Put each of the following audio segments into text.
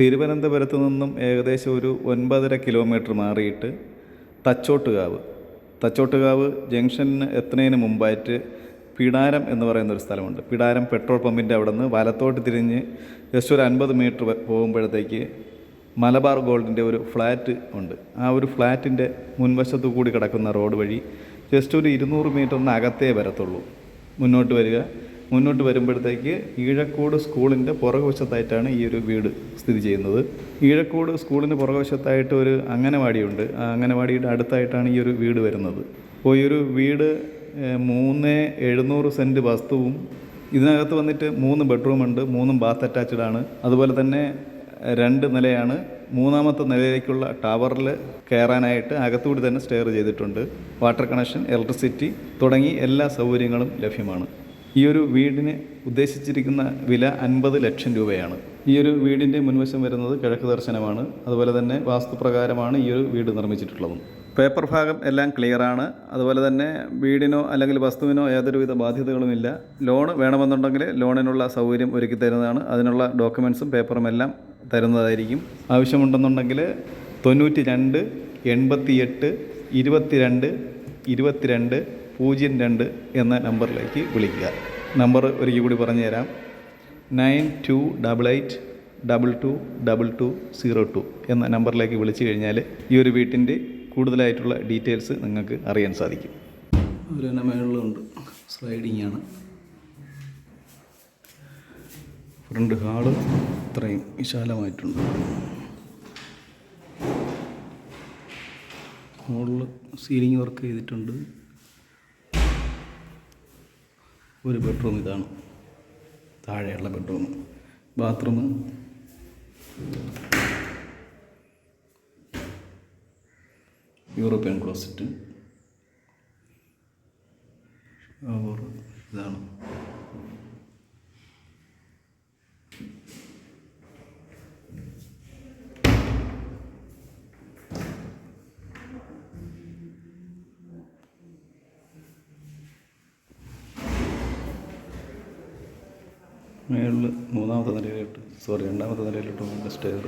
തിരുവനന്തപുരത്ത് നിന്നും ഏകദേശം ഒരു ഒൻപതര കിലോമീറ്റർ മാറിയിട്ട് തച്ചോട്ടുകാവ്. തച്ചോട്ടുകാവ് ജംഗ്ഷനിന് എത്തുന്നതിന് മുമ്പായിട്ട് പിടാരം എന്ന് പറയുന്ന ഒരു സ്ഥലമുണ്ട്. പിടാരം പെട്രോൾ പമ്പിന്റെ അവിടെ നിന്ന് വലത്തോട്ട് തിരിഞ്ഞ് ജസ്റ്റ് ഒരു അൻപത് മീറ്റർ പോകുമ്പോഴത്തേക്ക് മലബാർ ഗോൾഡിന്റെ ഒരു ഫ്ലാറ്റ് ഉണ്ട്. ആ ഒരു ഫ്ലാറ്റിന്റെ മുൻവശത്തു കൂടി കിടക്കുന്ന റോഡ് വഴി ജസ്റ്റ് ഒരു ഇരുന്നൂറ് മീറ്ററിന് അകത്തേ വരത്തുള്ളൂ. മുന്നോട്ട് വരിക. മുന്നോട്ട് വരുമ്പോഴത്തേക്ക് ഈഴക്കോട് സ്കൂളിന്റെ പുറകുവശത്തായിട്ടാണ് ഈ ഒരു വീട് സ്ഥിതി ചെയ്യുന്നത്. ഈഴക്കോട് സ്കൂളിന് പുറകുവശത്തായിട്ട് ഒരു അംഗനവാടിയുണ്ട്. ആ അംഗനവാടിയുടെ അടുത്തായിട്ടാണ് ഈ ഒരു വീട് വരുന്നത്. അപ്പോൾ ഈ ഒരു വീട് മൂന്ന് എഴുന്നൂറ് സെന്റ് വസ്തുവും ഇതിനകത്ത് വന്നിട്ട് മൂന്ന് ബെഡ്റൂമുണ്ട് മൂന്നും ബാത്ത് അറ്റാച്ച്ഡ് ആണ്. അതുപോലെ തന്നെ രണ്ട് നിലയാണ്. മൂന്നാമത്തെ നിലയിലേക്കുള്ള ടവറിൽ കയറാനായിട്ട് അകത്തുകൂടി തന്നെ സ്റ്റെയർ ചെയ്തിട്ടുണ്ട്. വാട്ടർ കണക്ഷൻ ഇലക്ട്രിസിറ്റി തുടങ്ങി എല്ലാ സൗകര്യങ്ങളും ലഭ്യമാണ്. ഈ ഒരു വീടിന് ഉദ്ദേശിച്ചിരിക്കുന്ന വില അൻപത് ലക്ഷം രൂപയാണ്. ഈ ഒരു വീടിന്റെ മുൻവശം വരുന്നത് കിഴക്ക് ദർശനമാണ്. അതുപോലെ തന്നെ വാസ്തുപ്രകാരമാണ് ഈ ഒരു വീട് നിർമ്മിച്ചിട്ടുള്ളതും. പേപ്പർ ഭാഗം എല്ലാം ക്ലിയറാണ് അതുപോലെ തന്നെ വീടിനോ അല്ലെങ്കിൽ വസ്തുവിനോ യാതൊരുവിധ ബാധ്യതകളുമില്ല. ലോൺ വേണമെന്നുണ്ടെങ്കിൽ ലോണിനുള്ള സൗകര്യം ഒരുക്കി തരുന്നതാണ്. അതിനുള്ള ഡോക്യുമെൻസും പേപ്പറും എല്ലാം തരുന്നതായിരിക്കും. ആവശ്യമുണ്ടെന്നുണ്ടെങ്കിൽ തൊണ്ണൂറ്റി രണ്ട് എൺപത്തിയെട്ട് ഇരുപത്തിരണ്ട് ഇരുപത്തിരണ്ട് പൂജ്യം രണ്ട് എന്ന നമ്പറിലേക്ക് വിളിക്കുക. നമ്പർ ഒരിക്കൽ കൂടി പറഞ്ഞു തരാം nine two double eight double two double two zero two എന്ന നമ്പറിലേക്ക് വിളിച്ചു കഴിഞ്ഞാൽ ഈ ഒരു വീട്ടിന്റെ കൂടുതലായിട്ടുള്ള ഡീറ്റെയിൽസ് നിങ്ങൾക്ക് അറിയാൻ സാധിക്കും. ഒരു മേളിലുണ്ട്. സ്ലൈഡിങ് ആണ് ഫ്രണ്ട് ഹാൾ ഇത്രയും വിശാലമായിട്ടുണ്ട്. മുകളിൽ സീലിംഗ് വർക്ക് ചെയ്തിട്ടുണ്ട്. ഒരു ബെഡ്റൂം ഇതാണ്. താഴെയുള്ള ബെഡ്റൂം. ബാത്റൂം. European closet. ഇതാണ്. മേളിൽ മൂന്നാമത്തെ നിലയിലോട്ട് സോറി രണ്ടാമത്തെ നിലയിലോട്ട് പോകുന്ന സ്റ്റെയർ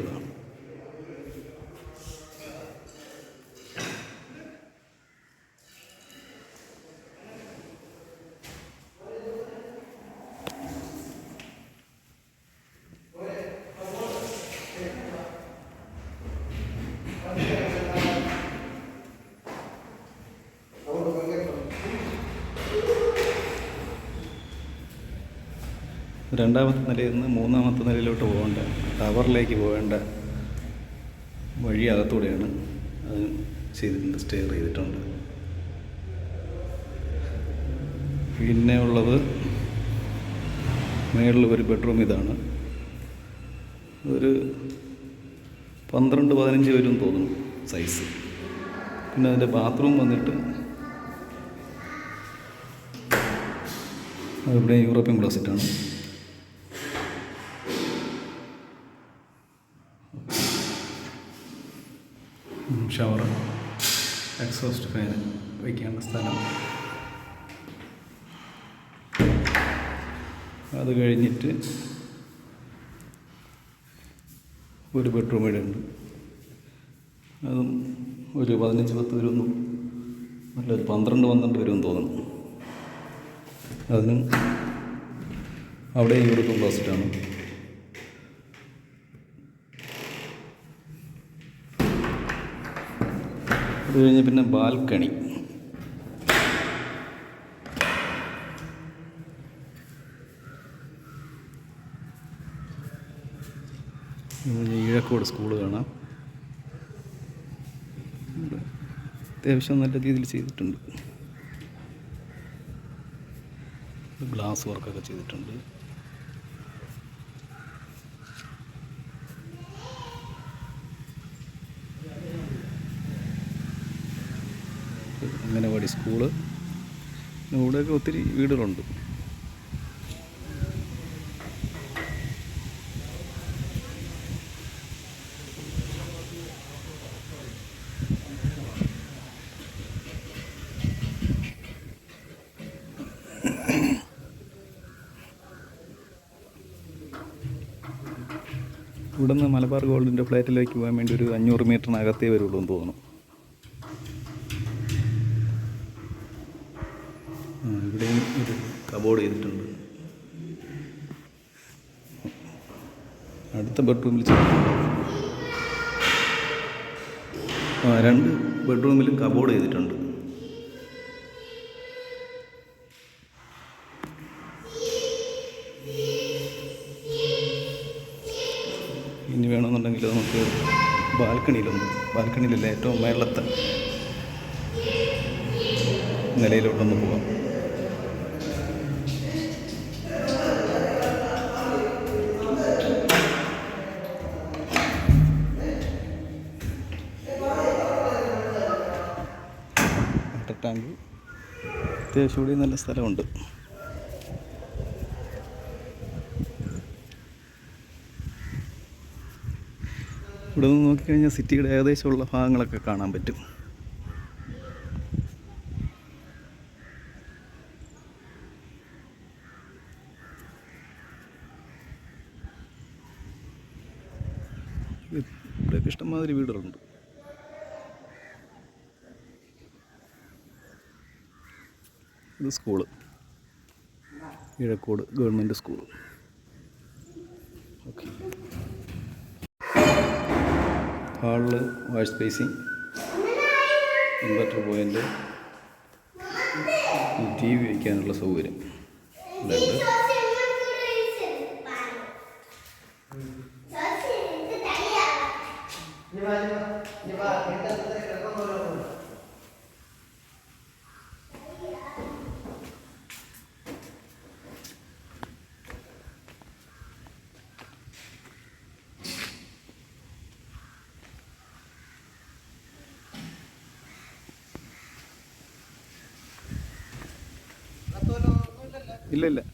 രണ്ടാമത്തെ നിലയിൽ നിന്ന് മൂന്നാമത്തെ നിലയിലോട്ട് പോകേണ്ട ടവറിലേക്ക് പോകേണ്ട വഴി അകത്തൂടെയാണ് അത് ചെയ്തിട്ടുണ്ട് സ്റ്റെയർ ചെയ്തിട്ടുണ്ട്. പിന്നെ ഉള്ളത് മേളിൽ ഒരു ബെഡ്റൂം ഇതാണ്. ഒരു പന്ത്രണ്ട് പതിനഞ്ച് വരും തോന്നുന്നു സൈസ്. പിന്നെ അതിന്റെ ബാത്റൂം വന്നിട്ട് അതിവിടെ യൂറോപ്യൻ ക്ലോസറ്റാണ്. എക്സോസ്റ്റ് ഫാൻ വയ്ക്കേണ്ട സ്ഥലം. അത് കഴിഞ്ഞിട്ട് ഒരു ബെഡ്റൂം ഇവിടെ ഉണ്ട് അതും ഒരു പതിനഞ്ച് പത്ത് വരുമെന്നും അല്ല ഒരു പന്ത്രണ്ട് പന്ത്രണ്ട് വരുമെന്ന് തോന്നുന്നു അതിനും അവിടെ യൂറോപ്യൻ ക്ലോസറ്റാണ് അത് കഴിഞ്ഞ് പിന്നെ ബാൽക്കണി. ഈഴക്കോട് സ്കൂൾ കാണാം. അത്യാവശ്യം നല്ല രീതിയിൽ ചെയ്തിട്ടുണ്ട്. ഗ്ലാസ് വർക്കൊക്കെ ചെയ്തിട്ടുണ്ട്. അംഗനവാടി സ്കൂൾ. ഇവിടെയൊക്കെ ഒത്തിരി വീടുകളുണ്ട്. ഇവിടുന്ന് മലബാർ ഗോൾഡിന്റെ ഫ്ലാറ്റിലേക്ക് പോകാൻ വേണ്ടി ഒരു അഞ്ഞൂറ് മീറ്ററിനകത്തേ വരുള്ളൂ എന്ന് തോന്നുന്നു. ഇവിടെയും ഒരു കബോർഡ് ചെയ്തിട്ടുണ്ട്. അടുത്ത ബെഡ്റൂമിൽ ആ രണ്ട് ബെഡ്റൂമിലും കബോർഡ് ചെയ്തിട്ടുണ്ട്. ഇനി വേണമെന്നുണ്ടെങ്കിൽ നമുക്ക് ബാൽക്കണിയിലൊന്ന് ബാൽക്കണിയിലല്ല ഏറ്റവും മേളത്തെ നിലയിലോട്ടൊന്ന് പോവാം. ടാങ്ക്. അത്യാവശ്യം കൂടി നല്ല സ്ഥലമുണ്ട്. ഇവിടെ നിന്ന് നോക്കിക്കഴിഞ്ഞാൽ സിറ്റിയുടെ ഏകദേശമുള്ള ഭാഗങ്ങളൊക്കെ കാണാൻ പറ്റും. ഇവിടെയൊക്കെ ഇഷ്ടംമാതിരി വീടുകളുണ്ട്. ഇത് സ്കൂൾ. ഇഴക്കോട് ഗവൺമെന്റ് സ്കൂൾ ഓക്കെ. ഹാളിൽ wash spacing. Inverter point T V വയ്ക്കാനുള്ള സൗകര്യം. ഇതുണ്ട്. இல்லை இல்லை.